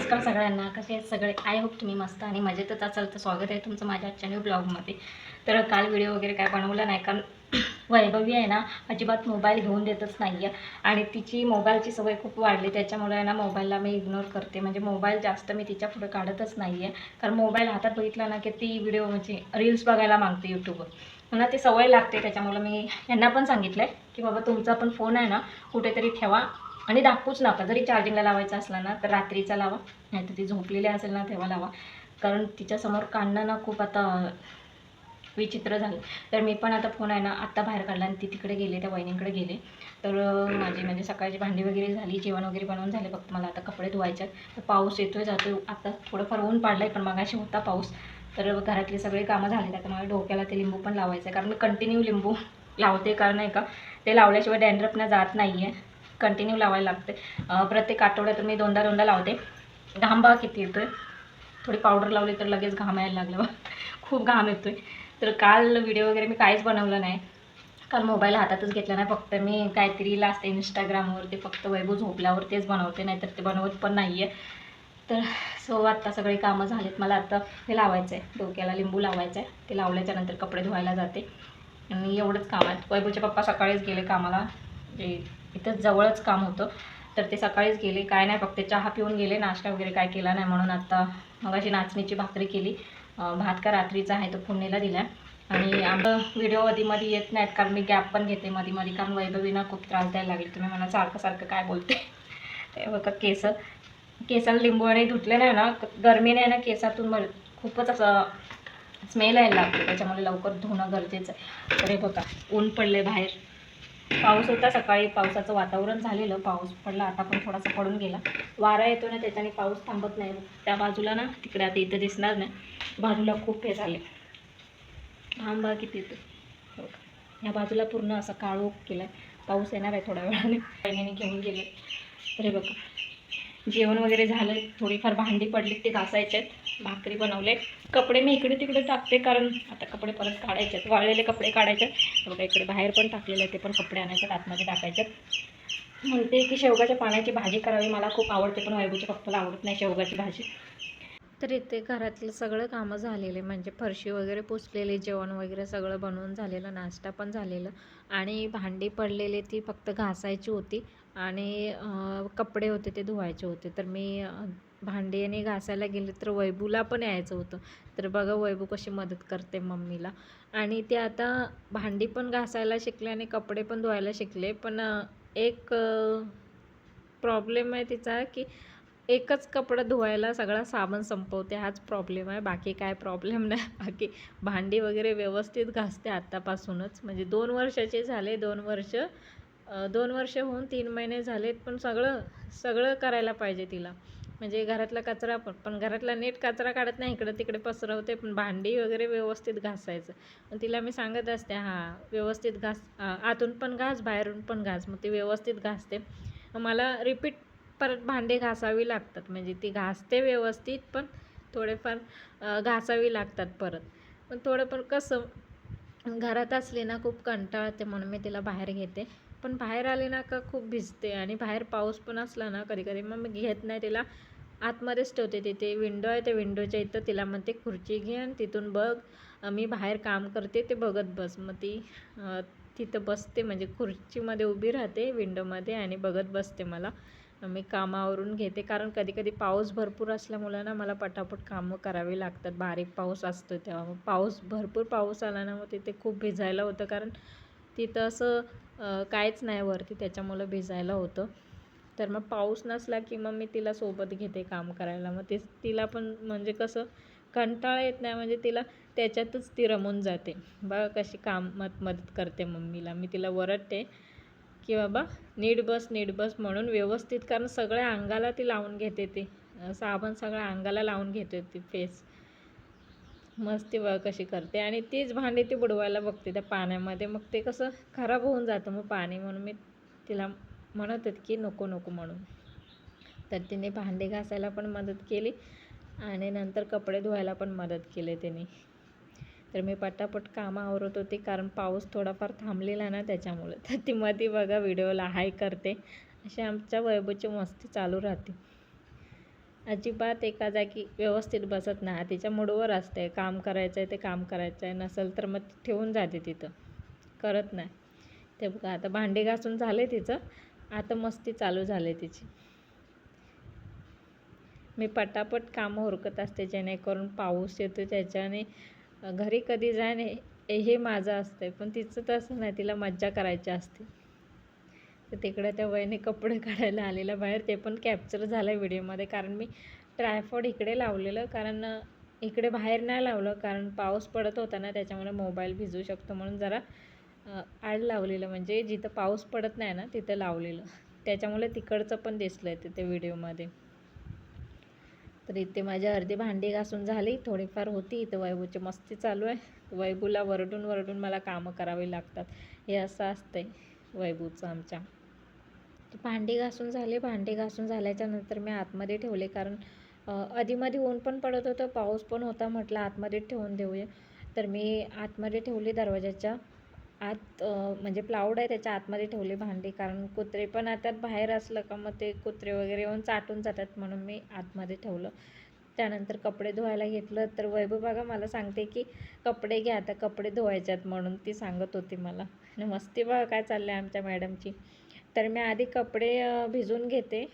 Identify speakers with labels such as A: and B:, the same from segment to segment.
A: सगळ्यांना कसे आहेत सगळे? आय होप तुम्ही मस्त आणि मजेतच असाल. तर स्वागत आहे तुमचं माझ्या आजच्या न्यू ब्लॉगमध्ये तर काल व्हिडिओ वगैरे काय बनवला नाही कारण वैभवी आहे ना अजिबात मोबाईल घेऊन देतच नाही आहे आणि तिची मोबाईलची सवय खूप वाढली. त्याच्यामुळे आहे ना मोबाईलला मी इग्नोर करते. म्हणजे मोबाईल जास्त मी तिच्या पुढे काढतच नाही आहे कारण मोबाईल हातात बघितला ना की ती व्हिडिओ म्हणजे रील्स बघायला मागते यूट्यूबवर मला ती सवय लागते. त्याच्यामुळे मी यांना पण सांगितलं आहे की बाबा तुमचा पण फोन आहे ना कुठेतरी ठेवा. आणि दाखवूच नका जरी चार्जिंगला लावायचा असला ना तर रात्रीचा लावा. नाही तर ती झोपलेली असेल ना तेव्हा लावा. कारण तिच्यासमोर काढणं ना खूप आता विचित्र झालं. तर मी पण आता फोन आहे ना आत्ता बाहेर काढला आणि ती तिकडे गेले त्या वहिनींकडे गेले. तर माझी म्हणजे सकाळची भांडी वगैरे झाली जेवण वगैरे बनवून झाले. फक्त मला आता कपडे धुवायचे तर पाऊस येतोय जातोय. आता थोडंफार ऊन पाडलं आहे पण मगाशी होता पाऊस. तर घरातली सगळी कामं झाली आता मला डोक्याला ते लिंबू पण लावायचं आहे कारण मी कंटिन्यू लिंबू लावते कारण नाही का ते लावल्याशिवाय डॅन्ड्रफनं जात नाही आहे कंटिन्यू लावायला लागते. प्रत्येक आठवड्यातून मी दोनदा दोनदा लावते. घाम बघा किती येतोय. थोडी पावडर लावली तर लगेच घाम यायला लागलं खूप घाम येतोय. तर काल व्हिडिओ वगैरे मी काहीच बनवलं नाही. काल मोबाईल हातातच घेतला नाही. फक्त मी काहीतरी रील असते इंस्टाग्रामवर ते फक्त वैभव झोपल्यावर तेच बनवते. नाहीतर ते बनवत पण नाही आहे तर सो आत्ता सगळी कामं झालीत. मला आता हे लावायचं आहे डोक्याला लिंबू लावायचं आहे ते लावल्याच्या नंतर कपडे धुवायला जाते. आणि एवढंच काम आहे. वैभवचे पप्पा सकाळीच गेले कामाला. जे इथंच जवळच काम होतं. तर ते सकाळीच गेले. काय नाही फक्त चहा पिऊन गेले. नाश्ता वगैरे काय केला नाही म्हणून आता मग अशी नाचणीची भाकरी केली. भात का रात्रीचा आहे तो फोडणीला दिला आणि आमचं व्हिडिओमध्ये येत नाहीत कारण मी गॅप पण घेते मध्ये मध्ये कारण वैभवीनं खूप त्रास द्यायला लागेल. तुम्ही मला सारखं सारखं काय बोलते? ते बघा केस केसाला लिंबू आणि धुतले नाही ना गरमीने आहे ना केसातून मर खूपच असं स्मेल यायला लागतो. त्याच्यामुळे लवकर धुणं गरजेचं आहे. तर हे बघा ऊन पडले बाहेर. पाऊस होता सकाळी पावसाचं वातावरण झालेलं पाऊस पडला आता पण थोडासा पडून गेला. वारा येतो ना त्याच्याने पाऊस थांबत नाही. त्या बाजूला ना तिकडे आता इथं दिसणार नाही. बाजूला खूप हे झाले. थांबा किती येतो. हो या बाजूला पूर्ण असा काळोख केला पाऊस येणार आहे थोड्या वेळाने. बहिणीने घेऊन गेले. अरे बघा जेवण वगैरे झालं थोडीफार भांडी पडली ते घासायचे आहेत भाकरी बनवले कपडे मी इकडे तिकडे टाकते कारण आता कपडे परत काढायचे आहेत वाळलेले कपडे काढायचे. आहेत. बघा इकडे बाहेर पण टाकलेले आहेत ते पण कपडे आणायचे आतमध्ये टाकायचे म्हणते की शेवगाच्या पाण्याची भाजी करावी मला खूप आवडते पण वैभवच्या पप्पाला आवडत नाही शेवगाची भाजी. तर इथे घरातलं सगळं कामं झालेले म्हणजे फरशी वगैरे पुसलेले जेवण वगैरे सगळं बनवून झालेलं नाश्ता पण झालेलं. आणि भांडी पडलेली ती फक्त घासायची होती आणि कपडे होते ते धुवायचे होते. तर मी भांडी आणि घासायला गेले तर वैभूला पण यायचं होतं. तर बघा वैभू कशी मदत करते मम्मीला. आणि ते आता भांडी पण घासायला शिकले आणि कपडे पण धुवायला शिकले. पण एक प्रॉब्लेम आहे तिचा की एकच कपडं धुवायला सगळा साबण संपवते हाच प्रॉब्लेम आहे. बाकी काय प्रॉब्लेम नाही. बाकी भांडी वगैरे व्यवस्थित घासते आत्तापासूनच. म्हणजे दोन वर्षाचे झाले दोन वर्ष दोन वर्ष होऊन तीन महिने झालेत पण सगळं सगळं करायला पाहिजे तिला. म्हणजे घरातला कचरा पण पण घरातला नीट कचरा काढत नाही इकडं तिकडे पसरवते पण भांडी वगैरे व्यवस्थित घासायचं. पण तिला मी सांगत असते हां व्यवस्थित घास आतून पण घास बाहेरून पण घास मग ती व्यवस्थित घासते. मला रिपीट परत भांडे घासावी लागतात. म्हणजे ती घासते व्यवस्थित पण थोडेफार घासावी लागतात परत. पण थोडं पण कसं घरात असली ना खूप कंटाळते म्हणून मी तिला बाहेर घेते. पण बाहेर आले ना का खूप भिजते आणि बाहेर पाऊस पण असला ना कधी कधी मग मी घेत नाही तिला. आतमध्येच ठेवते तिथे विंडो आहे त्या विंडोच्या इथं तिला म्हणते खुर्ची घे आणि तिथून बघ मी बाहेर काम करते ते बघत बस. मग ती तिथं बसते. म्हणजे खुर्चीमध्ये उभी राहते विंडोमध्ये आणि बघत बसते मला. मी कामावरून घेते. कारण कधी कधी पाऊस भरपूर असल्यामुळं ना मला पटापट कामं करावी लागतात. बारीक पाऊस असतो तेव्हा. मग पाऊस भरपूर पाऊस आला ना मग तिथे खूप भिजायला होतं. कारण तिथं असं काहीच नाही वरती. त्याच्यामुळं भिजायला होतं. तर मग पाऊस नसला की मग मी तिला सोबत घेते काम करायला. मग ते तिला पण म्हणजे कसं कंटाळा येत नाही. म्हणजे तिला त्याच्यातच ती रमून जाते. बघा कशी काम मत मदत करते मम्मीला. मी तिला वरडते की बाबा नीट बस नीट बस म्हणून व्यवस्थित कारण सगळ्या अंगाला ती लावून घेते ती. साबण सगळ्या अंगाला लावून घेते ती फेस मस्ती बघा कशी करते. आणि तीच भांडी ती बुडवायला बघते त्या पाण्यामध्ये. मग ते कसं खराब होऊन जातं मग पाणी म्हणून. मी तिला म्हणत होते की नको नको म्हणून. तर तिने भांडे घासायला पण मदत केली आणि नंतर कपडे धुवायला पण मदत केली तिने. तर मी पटापट कामं आवरत होती कारण पाऊस थोडाफार थांबलेला ना त्याच्यामुळे. तर ती मध्ये बघा व्हिडिओला हाय करते. अशी आमच्या वैभवची मस्ती चालू राहते. अजिबात एका जागी व्यवस्थित बसत नाही तिच्या मूडवर असते काम करायचं आहे ते काम करायचं आहे नसेल तर मग ठेवून जाते तिथं. करत नाही. ते बघा आता भांडी घासून झाले तिचं. आता मस्ती चालू झाली तिची. मी पटापट कामं हुरकत असते जेणेकरून पाऊस येतो त्याच्याने घरी कधी जाईन हे हे माझं असतं आहे पण तिचं तसं नाही तिला मज्जा करायची असते. तर तिकडे त्या वयाने कपडे काढायला आलेलं बाहेर. ते पण कॅप्चर झालं आहे व्हिडिओमध्ये. कारण मी ट्रायफॉड इकडे लावलेलं. कारण इकडे बाहेर नाही लावलं. कारण पाऊस पडत होता ना त्याच्यामुळे मोबाईल भिजू शकतो म्हणून जरा आड लावलेलं. म्हणजे जिथं पाऊस पडत नाही ना तिथं लावलेलं. त्याच्यामुळे तिकडचं पण दिसलं आहे तिथे व्हिडिओमध्ये. तर इथे माझ्या अर्धे भांडी घासून झाली. थोडीफार होती. इथं वैभूची मस्ती चालू आहे. वैभूला वरडून वरडून मला कामं करावी लागतात. हे असं असतंय वैभूचं आमच्या. भांडे घासून झाले. भांडे घासून झाल्याच्यानंतर मी आतमध्ये ठेवले. कारण आधीमध्ये ऊन पण पडत होतं. पाऊस पण होता म्हटलं आतमध्ये ठेवून देऊया. तर मी आतमध्ये ठेवले दरवाजाच्या. आत म्हणजे प्लाऊड आहे त्याच्या आतमध्ये ठेवली भांडी कारण कुत्रे पण आता बाहेर असलं का मग ते कुत्रे वगैरे येऊन चाटून जातात म्हणून मी आतमध्ये ठेवलं. त्यानंतर कपडे धुवायला घेतलं. तर वैभव बघा मला सांगते की कपडे घ्या आता कपडे धुवायच्यात म्हणून ती सांगत होती मला. आणि मस्ती बघा काय चाललं आहे आमच्या मॅडमची. तर मी आधी कपडे भिजवून घेते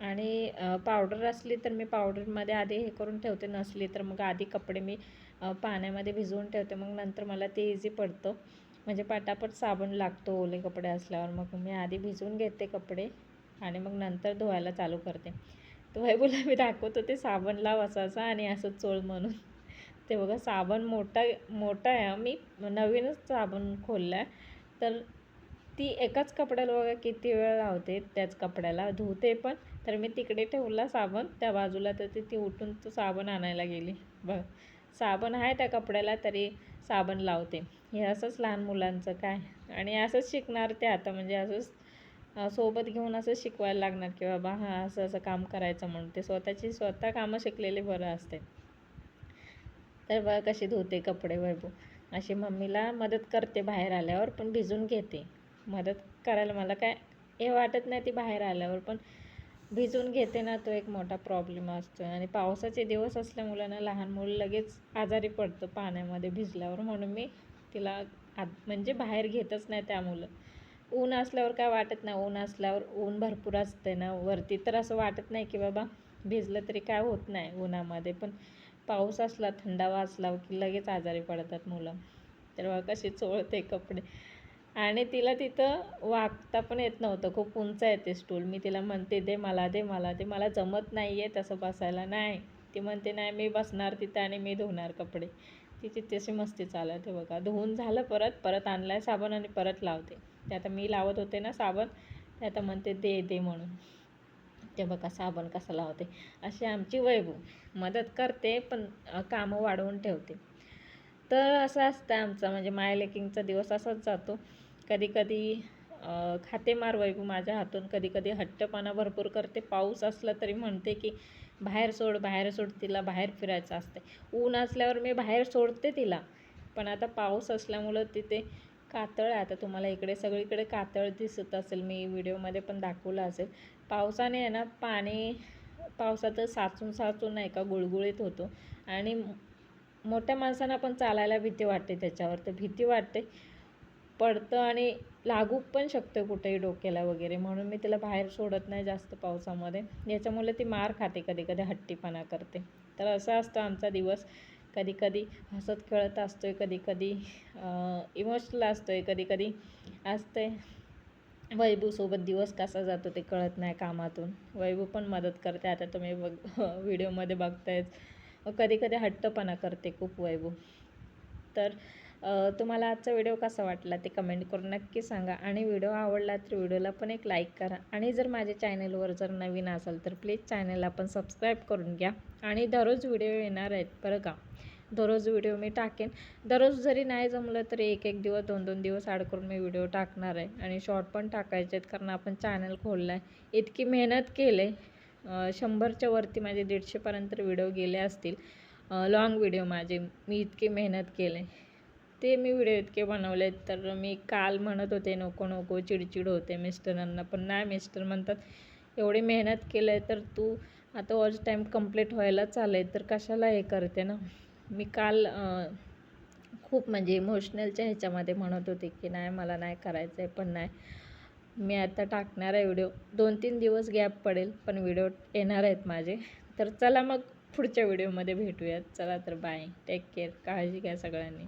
A: आणि पावडर असली तर मी पावडरमध्ये आधी हे करून ठेवते. नसली तर मग आधी कपडे मी पाण्यामध्ये भिजवून ठेवते. मग नंतर मला ते इझी पडतं. म्हणजे पटापट साबण लागतो ओले कपडे असल्यावर. मग मी आधी भिजवून घेते कपडे आणि मग नंतर धुवायला चालू करते. तर वैभूला मी दाखवत होते साबण लाव असा असा आणि असं चोळ म्हणून. ते बघा साबण मोठा मोठा आहे. मी नवीनच साबण खोलला आहे तर ती एकाच कपड्याला बघा किती वेळ लावते त्याच कपड्याला. धुते पण. तर मी तिकडे ठेवला साबण. त्या बाजूला तर ती ती उठून तो साबण आणायला गेली. बघ. साबण आहे त्या कपड्याला तरी साबण लावते. हे असंच लहान मुलांचं काय? आणि असंच शिकणार ते आता म्हणजे असंच सोबत घेऊन असंच शिकवायला लागणार की बाबा हां असं असं काम करायचं म्हणून. ते स्वतःची स्वतः कामं शिकलेले बरं असते. तर बघा कशी धुते कपडे वैभव. अशी मम्मीला मदत करते बाहेर आल्यावर पण भिजून घेते. मदत करायला मला काय हे वाटत नाही ती बाहेर आल्यावर पण भिजून घेते ना तो एक मोठा प्रॉब्लेम असतो आणि पावसाचे दिवस असल्यामुळे ना लहान मुलं लगेच आजारी पडतं पाण्यामध्ये भिजल्यावर. म्हणून मी तिला आत म्हणजे बाहेर घेतच नाही त्या मुलं. ऊन असल्यावर काय वाटत नाही. ऊन असल्यावर ऊन भरपूर असते ना. वरती तर असं वाटत नाही की बाबा भिजलं तरी काय होत नाही उन्हामध्ये. पण पाऊस असला थंडावा असला की लगेच आजारी पडतात मुलं. तर कशी चोळते कपडे. आणि तिला तिथं वागता पण येत नव्हतं. खूप उंच आहे ते स्टूल मी तिला म्हणते दे मला दे मला दे मला जमत नाही आहे तसं बसायला. नाही. ती म्हणते नाही मी बसणार तिथं आणि मी धुणार कपडे. तिची तशी मस्ती चालत आहे बघा. धुवून झालं परत परत आणला आहे साबण आणि परत लावते. ते आता मी लावत होते ना साबण ते आता म्हणते दे दे म्हणून. ते बघा साबण कसं लावते. अशी आमची वैभव. मदत करते पण कामं वाढवून ठेवते. तर असं असतं आमचं. म्हणजे मायलेकिंगचा दिवस असाच जातो. कधीकधी खाते मार वैभू माझ्या हातून. कधी कधी हट्टपणा भरपूर करते. पाऊस असला तरी म्हणते की बाहेर सोड बाहेर सोड तिला बाहेर फिरायचं असते ऊन असल्यावर मी बाहेर सोडते तिला. पण आता पाऊस असल्यामुळं तिथे कातळ आहे. आता तुम्हाला इकडे सगळीकडे कातळ दिसत असेल. मी व्हिडिओमध्ये पण दाखवलं असेल. पावसाने आहे ना पाणी पावसाचं साचून साचून नाही का गुळगुळीत होतो. आणि मोठ्या माणसांना पण चालायला भीती वाटते त्याच्यावर. तर भीती वाटते पडतं आणि लागू पण शकतं कुठेही डोक्याला वगैरे. म्हणून मी तिला बाहेर सोडत नाही जास्त पावसामध्ये. याच्यामुळे ती मार खाते कधी कधी हट्टीपणा करते. तर असा असतं आमचा दिवस. कधी कधी हसत खेळत असतो आहे कधी कधी इमोशनल असतो आहे कधी कधी असते वैभूसोबत दिवस कसा जातो ते कळत नाही कामातून. वैभू पण मदत करते. आता तुम्ही बघ व्हिडिओमध्ये बघतायच कधी कधी हट्टपणा करते खूप वैभू. तर तुम्हाला आजचा व्हिडिओ कसा वाटला ते कमेंट करून नक्की सांगा. आणि व्हिडिओ आवडला तर व्हिडिओला पण एक लाईक करा. आणि जर माझ्या चॅनलवर जर नवीन असाल तर प्लीज चॅनलला पण सबस्क्राईब करून घ्या. आणि दररोज व्हिडिओ येणार आहेत बरं का. दररोज व्हिडिओ मी टाकेन. दररोज जरी नाही जमलं तरी एक एक दिवस दोन दोन दिवस आड करून मी व्हिडिओ टाकणार आहे. आणि शॉर्ट पण टाकायचे आहेत कारण आपण चॅनल खोललं आहे इतकी मेहनत केले. शंभरच्या वरती माझे दीडशेपर्यंत व्हिडिओ गेले असतील. लाँग व्हिडिओ माझे. मी इतकी मेहनत केले. ते मी व्हिडिओ इतके बनवले आहेत तर मी काल म्हणत होते नको नको चिडचिड होते मिस्टरांना. पण नाही मिस्टर म्हणतात एवढी मेहनत केलं आहे तर तू
B: आता वॉच टाईम कंप्लीट व्हायला चाललं आहे तर कशाला हे करते ना? मी काल खूप म्हणजे इमोशनलच्या ह्याच्यामध्ये म्हणत होते की नाही मला नाही करायचं आहे पण नाही मी आता टाकणार आहे व्हिडिओ. दोन तीन दिवस गॅप पडेल पण व्हिडिओ येणार आहेत माझे. तर चला मग पुढच्या व्हिडिओमध्ये भेटूयात. चला तर बाय. टेक केअर काळजी घ्या सगळ्यांनी.